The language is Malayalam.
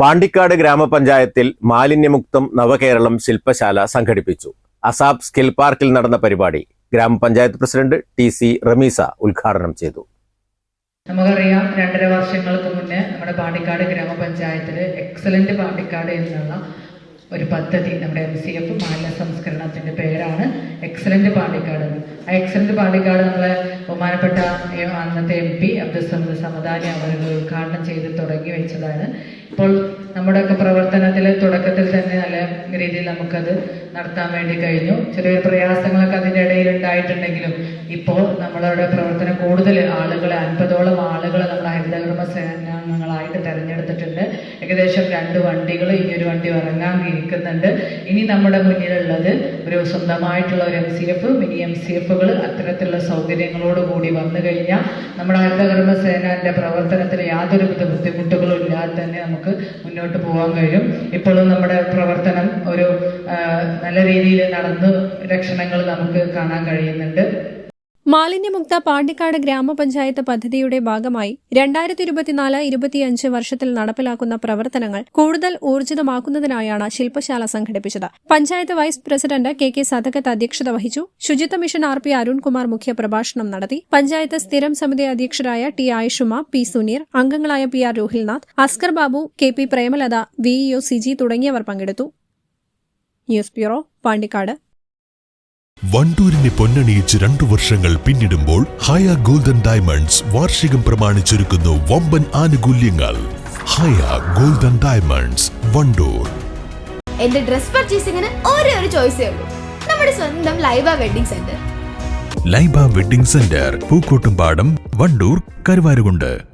പാണ്ടിക്കാട് ഗ്രാമപഞ്ചായത്തിൽ മാലിന്യമുക്തം നവകേരളം ശില്പശാല സംഘടിപ്പിച്ചു. അസാബ് സ്കിൽ പാർക്കിൽ നടന്ന പരിപാടി ഗ്രാമപഞ്ചായത്ത് പ്രസിഡന്റ് ടി സി റമീസ ഉദ്ഘാടനം ചെയ്തു. നമുക്കറിയാം രണ്ടര വർഷങ്ങൾക്ക് മുന്നേ നമ്മുടെ പാണ്ടിക്കാട് ഗ്രാമപഞ്ചായത്തിൽ എക്സലന്റ് പാണ്ടിക്കാട് എന്നുള്ള ഒരു പദ്ധതി നമ്മുടെ എം സി എഫ് മാലിന്യ സംസ്കരണത്തിന്റെ പേരാണ് എക്സലന്റ് പാണ്ടിക്കാട്. ആ എക്സലന്റ് പാണ്ടിക്കാട് നമ്മളെ ബഹുമാനപ്പെട്ട അന്നത്തെ എം പി അബ്ദുൽ സമദ് സമദാനി അവർ ഉദ്ഘാടനം ചെയ്ത് തുടങ്ങി വെച്ചതാണ്. ഇപ്പോൾ നമ്മുടെയൊക്കെ പ്രവർത്തനത്തിലെ തുടക്കത്തിൽ തന്നെ രീതിയിൽ നമുക്കത് നടത്താൻ വേണ്ടി കഴിഞ്ഞു. ചെറിയ പ്രയാസങ്ങളൊക്കെ അതിന്റെ ഇടയിൽ ഉണ്ടായിട്ടുണ്ടെങ്കിലും ഇപ്പോൾ നമ്മളുടെ പ്രവർത്തനം കൂടുതൽ ആളുകളെ അൻപതോളം ആളുകളെ നമ്മൾ ഹരിതകർമ്മ സേനാംഗങ്ങളായിട്ട് തെരഞ്ഞെടുത്തിട്ടുണ്ട്. ഏകദേശം രണ്ട് വണ്ടികൾ ഇനി ഒരു വണ്ടി ഇറങ്ങാൻ ഇരിക്കുന്നുണ്ട്. ഇനി നമ്മുടെ മുന്നിലുള്ളത് ഒരു സ്വന്തമായിട്ടുള്ള ഒരു M C F mini M C എഫുകൾ അത്തരത്തിലുള്ള സൗകര്യങ്ങളോട് കൂടി വന്നു കഴിഞ്ഞാൽ നമ്മുടെ ഹരിതകർമ്മ സേനാന്റെ പ്രവർത്തനത്തിൽ യാതൊരു ബുദ്ധിമുട്ടുകളും ഇല്ലാതെ തന്നെ നമുക്ക് മുന്നോട്ട് പോകാൻ കഴിയും. ഇപ്പോഴും നമ്മുടെ പ്രവർത്തനം നല്ല രീതിയിൽ നടന്നു ലക്ഷണങ്ങൾ നമുക്ക് കാണാൻ കഴിയുന്നുണ്ട്. മാലിന്യമുക്ത പാണ്ടിക്കാട് ഗ്രാമപഞ്ചായത്ത് പദ്ധതിയുടെ ഭാഗമായി രണ്ടായിരത്തി ഇരുപത്തിനാല് ഇരുപത്തിയഞ്ച് വർഷത്തിൽ നടപ്പിലാക്കുന്ന പ്രവർത്തനങ്ങൾ കൂടുതൽ ഊർജിതമാക്കുന്നതിനായാണ് ശില്പശാല സംഘടിപ്പിച്ചത്. Panchayat vice president K K Sadakath അധ്യക്ഷത വഹിച്ചു. ശുചിത്വ മിഷൻ ആർ പി അരുൺകുമാർ മുഖ്യപ്രഭാഷണം നടത്തി. പഞ്ചായത്ത് സ്ഥിരം സമിതി അധ്യക്ഷരായ ടി ആയിഷുമ പി സുനീർ അംഗങ്ങളായ P R Rohilnath Askar Babu K P Premalatha V Siji തുടങ്ങിയവർ പങ്കെടുത്തു. News bureau Pandikkad. വണ്ടൂരിനെ പൊന്നണിയിച്ച് രണ്ടു വർഷങ്ങൾ പിന്നിടുമ്പോൾ ഹയ ഗോൾഡൻ ഡയമണ്ട്സ് വാർഷികം പ്രമാണിച്ചൊരുക്കുന്നു വമ്പൻ ആനുകൂല്യങ്ങൾ. Haya golden diamonds Wandoor. എന്റെ ഡ്രസ് പർച്ചേസിംഗിന് ഒരേ ഒരു ചോയ്സ് ഉള്ളൂ. നമ്മുടെ സ്വന്തം Laiba wedding centre. Laiba wedding centre Pookkottumpadam Wandoor Karuvarakundu.